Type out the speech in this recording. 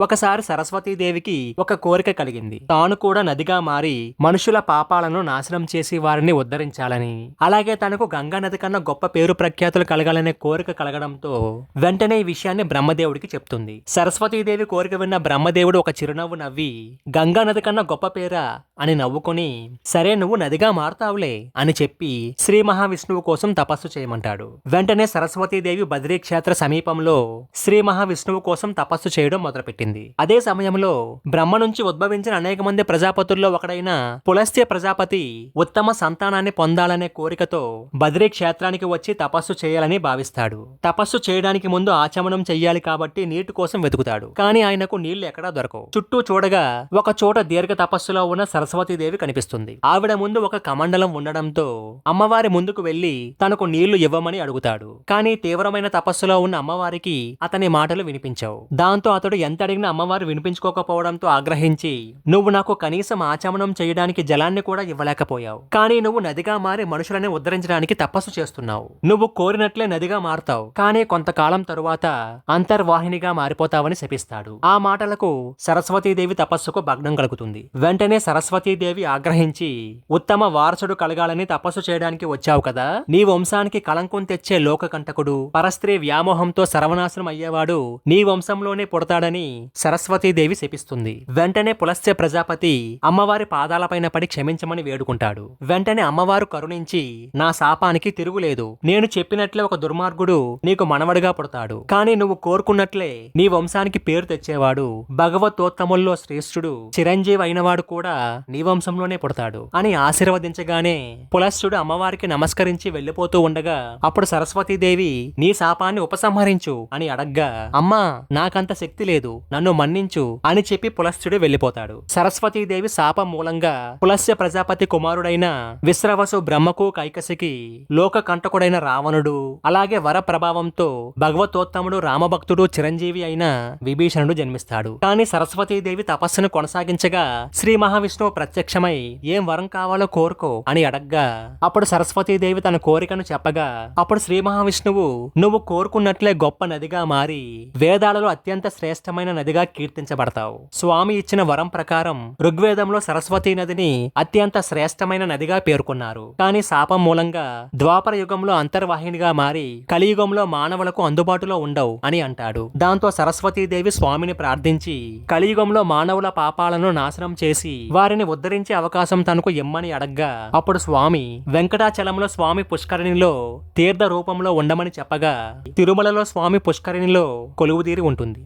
ఒకసారి సరస్వతీదేవికి ఒక కోరిక కలిగింది. తాను కూడా నదిగా మారి మనుషుల పాపాలను నాశనం చేసి వారిని ఉద్ధరించాలని. అలాగే తనకు గంగా నది కన్నా గొప్ప పేరు ప్రఖ్యాతులు కలగాలనే కోరిక కలగడంతో వెంటనే ఈ విషయాన్ని బ్రహ్మదేవుడికి చెప్తుంది. సరస్వతీదేవి కోరిక విన్న బ్రహ్మదేవుడు ఒక చిరునవ్వు నవ్వి గంగా నది కన్నా గొప్ప పేరా? అని నవ్వుకొని సరే నువ్వు నదిగా మారతావులే అని చెప్పి శ్రీ మహావిష్ణువు కోసం తపస్సు చేయమంటాడు. వెంటనే సరస్వతీదేవి బద్రీ క్షేత్ర సమీపంలో శ్రీ మహావిష్ణువు కోసం తపస్సు చేయడం మొదలుపెట్టింది. అదే సమయంలో బ్రహ్మ నుంచి ఉద్భవించిన అనేక మంది ప్రజాపతుల్లో ఒకడైన పులస్త్య ప్రజాపతి ఉత్తమ సంతానాన్ని పొందాలనే కోరికతో బద్రీ క్షేత్రానికి వచ్చి తపస్సు చేయాలని భావిస్తాడు. తపస్సు చేయడానికి ముందు ఆచమనం చెయ్యాలి కాబట్టి నీటి కోసం వెతుకుతాడు. కానీ ఆయనకు నీళ్ళు ఎక్కడా దొరకవు. చుట్టూ చూడగా ఒక చోట దీర్ఘ తపస్సులో ఉన్న సరస్వతీదేవి కనిపిస్తుంది. ఆవిడ ముందు ఒక కమండలం ఉండడంతో అమ్మవారి ముందుకు వెళ్ళి తనకు నీళ్ళు ఇవ్వమని అడుగుతాడు. కానీ తీవ్రమైన తపస్సులో ఉన్న అమ్మవారికి అతని మాటలు వినిపించవు. దాంతో అతడు ఎంత అమ్మవారు వినిపించుకోకపోవడంతో ఆగ్రహించి నువ్వు నాకు కనీసం ఆచమనం చేయడానికి జలాన్ని కూడా ఇవ్వలేకపోయావు. కానీ నువ్వు నదిగా మారి మనుషులని ఉద్ధరించడానికి తపస్సు చేస్తున్నావు. నువ్వు కోరినట్లే నదిగా మారుతావు. కానీ కొంతకాలం తరువాత అంతర్వాహినిగా మారిపోతావని శపిస్తాడు. ఆ మాటలకు సరస్వతీదేవి తపస్సుకు భగ్నం కలుగుతుంది. వెంటనే సరస్వతీదేవి ఆగ్రహించి ఉత్తమ వారసుడు కలగాలని తపస్సు చేయడానికి వచ్చావు కదా? నీ వంశానికి కళంకం తెచ్చే లోకకంటకుడు పరస్త్రీ వ్యామోహంతో సర్వనాశనం అయ్యేవాడు నీ వంశంలోనే పుడతాడని సరస్వతీదేవి శపిస్తుంది. వెంటనే పులస్త్య ప్రజాపతి అమ్మవారి పాదాలపైన పడి క్షమించమని వేడుకుంటాడు. వెంటనే అమ్మవారు కరుణించి నా శాపానికి తిరుగులేదు. నేను చెప్పినట్లే ఒక దుర్మార్గుడు నీకు మనవడిగా పుడతాడు. కానీ నువ్వు కోరుకున్నట్లే నీ వంశానికి పేరు తెచ్చేవాడు భగవతోత్తముల్లో శ్రేష్ఠుడు చిరంజీవి అయినవాడు కూడా నీ వంశంలోనే పుడతాడు అని ఆశీర్వదించగానే పులస్సుడు అమ్మవారికి నమస్కరించి వెళ్ళిపోతూ ఉండగా అప్పుడు సరస్వతీదేవి నీ శాపాన్ని ఉపసంహరించు అని అడగ్గా అమ్మా నాకంత శక్తి లేదు. నన్ను మన్నించు అని చెప్పి పులస్త్యుడు వెళ్ళిపోతాడు. సరస్వతీదేవి శాపం మూలంగా పులస్య ప్రజాపతి కుమారుడైన విశ్రవసు బ్రహ్మకు కైకసికి లోక కంటకుడైన రావణుడు అలాగే వర ప్రభావంతో భగవతోత్తముడు రామభక్తుడు చిరంజీవి అయిన విభీషణుడు జన్మిస్తాడు. కానీ సరస్వతీదేవి తపస్సును కొనసాగించగా శ్రీ మహావిష్ణువు ప్రత్యక్షమై ఏం వరం కావాలో కోరుకో అని అడగ్గా అప్పుడు సరస్వతీదేవి తన కోరికను చెప్పగా అప్పుడు శ్రీ మహావిష్ణువు నువ్వు కోరుకున్నట్లే గొప్ప నదిగా మారి వేదాలలో అత్యంత శ్రేష్టమైన నదిగా కీర్తించబడతావు. స్వామి ఇచ్చిన వరం ప్రకారం ఋగ్వేదంలో సరస్వతీ నదిని అత్యంత శ్రేష్టమైన నదిగా పేర్కొన్నారు. కానీ శాపం మూలంగా ద్వాపర యుగంలో అంతర్వాహినిగా మారి కలియుగంలో మానవులకు అందుబాటులో ఉండవు అని అంటాడు. దాంతో సరస్వతీదేవి స్వామిని ప్రార్థించి కలియుగంలో మానవుల పాపాలను నాశనం చేసి వారిని ఉద్ధరించే అవకాశం తనకు ఇమ్మని అడగ్గా అప్పుడు స్వామి వెంకటాచలంలో స్వామి పుష్కరిణిలో తీర్థ రూపంలో ఉండమని చెప్పగా తిరుమలలో స్వామి పుష్కరిణిలో కొలువుదీరి ఉంటుంది.